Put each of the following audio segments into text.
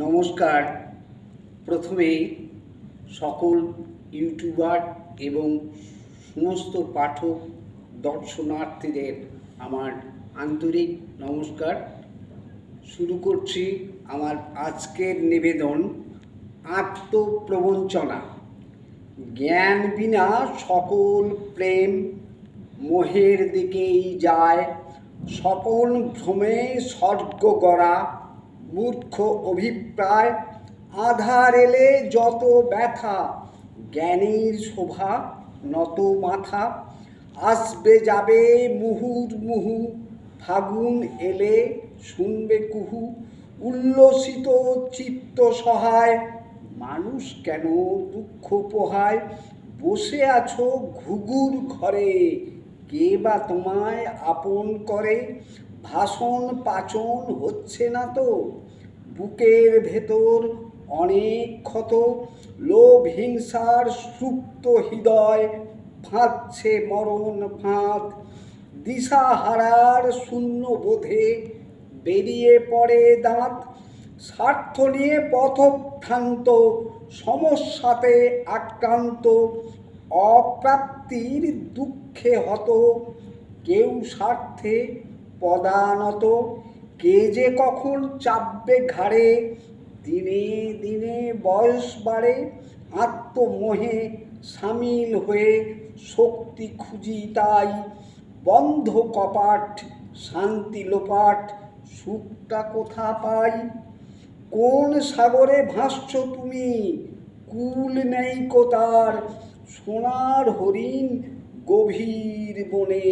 নমস্কার। প্রথমেই সকল ইউটিউবার এবং সমস্ত পাঠক, দর্শনার্থীদের আমার আন্তরিক নমস্কার। শুরু করছি আমার আজকের নিবেদন আত্মপ্রবঞ্চনা। জ্ঞান বিনা সকল প্রেম মোহের দিকেই যায়, সকল ভ্রমে স্বর্গ গড়া। মূর্খ অভিপ্রায়, আধার এলে যত ব্যথা, জ্ঞানীর শোভা নত মাথা, আসবে যাবে মুহুর মুহু, ফাগুন এলে শুনবে কুহু, উল্লসিত চিত্ত সহায়, মানুষ কেন দুঃখ পোহায়, বসে আছো ঘুঘুর ঘরে কে বা তোমায় আপন করে? ভাষণ পাচন হচ্ছে না তো? বুকের ভেতর অনেক ক্ষত, লোভ, হিংসার সুপ্ত হৃদয় ফাঁদছে মরণ ফাঁদ। দিশাহারার শূন্য বোধে বেরিয়ে পড়ে দাঁত। স্বার্থ নিয়ে পথভ্রান্ত সমস্যাতে আক্রান্ত অপ্রাপ্তির দুঃখে হত। কেউ স্বার্থে পদানত, কে যে কখন চাপবে ঘাড়ে, দিনে দিনে বয়স বাড়ে, আত্মমোহে সামিল হয়ে শক্তি খুঁজি তাই। বন্ধ কপাট, শান্তি লোপাট, সুখটা কোথা পাই? কোন সাগরে ভাসছ তুমি? কুল নেই কোতার সোনার হরিণ গভীর বনে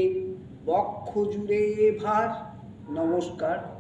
বক্ষ জুড়ে ভার। নমস্কার।